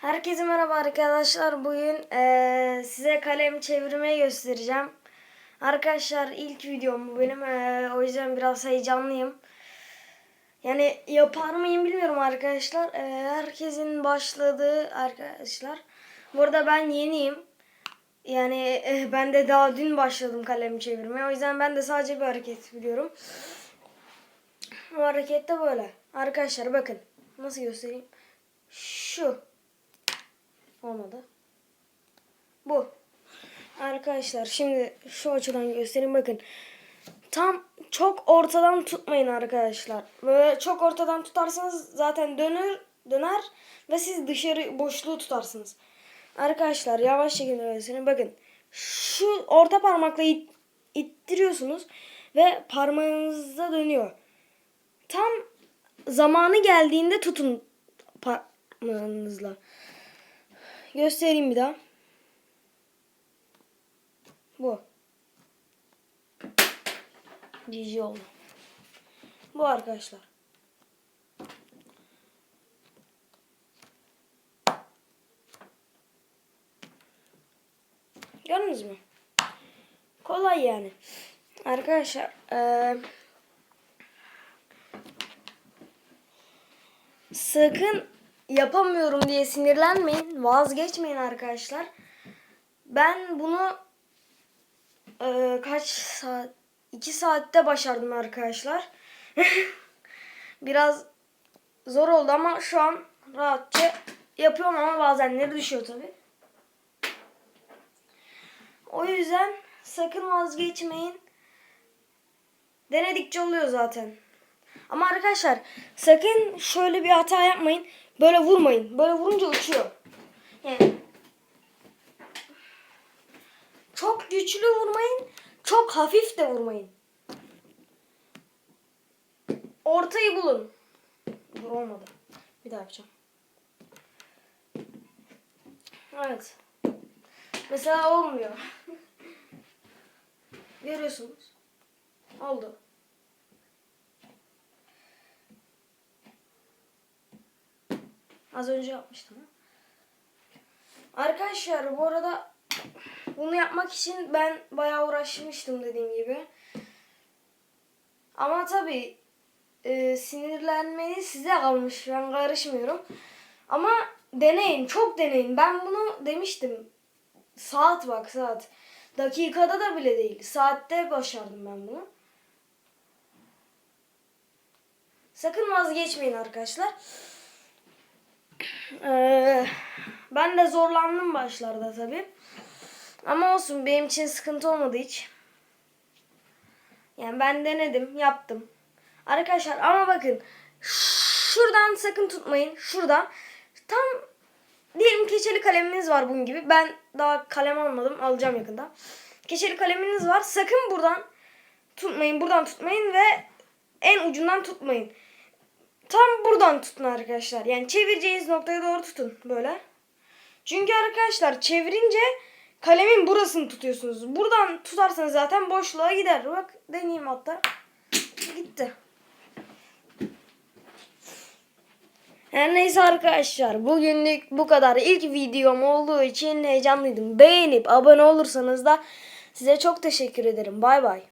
Herkese merhaba arkadaşlar. Bugün eee, size kalem çevirmeyi göstereceğim. Arkadaşlar ilk videom bu benim. Eee, o yüzden biraz heyecanlıyım. Yani yapar mıyım bilmiyorum arkadaşlar. Eee, herkesin başladığı arkadaşlar. Bu arada ben yeniyim. Yani eh, ben de daha dün başladım kalem çevirmeye. O yüzden ben de sadece bir hareket biliyorum. Bu hareket de böyle. Arkadaşlar bakın. Nasıl göstereyim? Şu. Olmadı. Bu. Arkadaşlar şimdi şu açıdan göstereyim bakın. Tam çok ortadan tutmayın arkadaşlar. Böyle çok ortadan tutarsanız zaten döner döner ve siz dışarı boşluğu tutarsınız. Arkadaşlar yavaş şekilde göstereyim. Bakın. Şu orta parmakla it- ittiriyorsunuz ve parmağınızda dönüyor. Tam zamanı geldiğinde tutun parmağınızla. Göstereyim bir daha. Bu. Cici oldu. Bu arkadaşlar. Gördünüz mü? Kolay yani. Arkadaşlar eee sakın yapamıyorum diye sinirlenmeyin. Vazgeçmeyin arkadaşlar. Ben bunu eee, kaç saat? 2 saatte başardım arkadaşlar. Biraz zor oldu ama şu an rahatça yapıyorum ama bazenleri düşüyor tabi. O yüzden sakın vazgeçmeyin. Denedikçe oluyor zaten. Ama arkadaşlar sakın şöyle bir hata yapmayın. Böyle vurmayın. Böyle vurunca uçuyor. Yani çok güçlü vurmayın. Çok hafif de vurmayın. Ortayı bulun. Dur olmadı. Bir daha yapacağım. Evet. Mesela olmuyor. Görüyorsunuz. Oldu. Az önce yapmıştım. Arkadaşlar bu arada bunu yapmak için ben bayağı uğraşmıştım dediğim gibi. Ama tabii e, sinirlenmeniz size kalmış. Ben karışmıyorum. Ama deneyin. Çok deneyin. Ben bunu demiştim. Saat bak saat. Dakikada da bile değil. Saatte başardım ben bunu. Sakın vazgeçmeyin arkadaşlar. Ee, ben de zorlandım başlarda tabi. Ama olsun benim için sıkıntı olmadı hiç. Yani ben denedim, yaptım. Arkadaşlar ama bakın şuradan sakın tutmayın. Şuradan tam diyelim keçeli kaleminiz var bunun gibi. Ben daha kalem almadım. Alacağım yakında. Keçeli kaleminiz var. Sakın buradan tutmayın. Buradan tutmayın ve en ucundan tutmayın. Tam buradan tutun arkadaşlar. Yani çevireceğiniz noktaya doğru tutun böyle. Çünkü arkadaşlar çevirince kalemin burasını tutuyorsunuz. Buradan tutarsanız zaten boşluğa gider. Bak deneyeyim hatta. Gitti. Her neyse arkadaşlar bugünlük bu kadar. İlk videom olduğu için heyecanlıydım. Beğenip abone olursanız da size çok teşekkür ederim. Bay bay.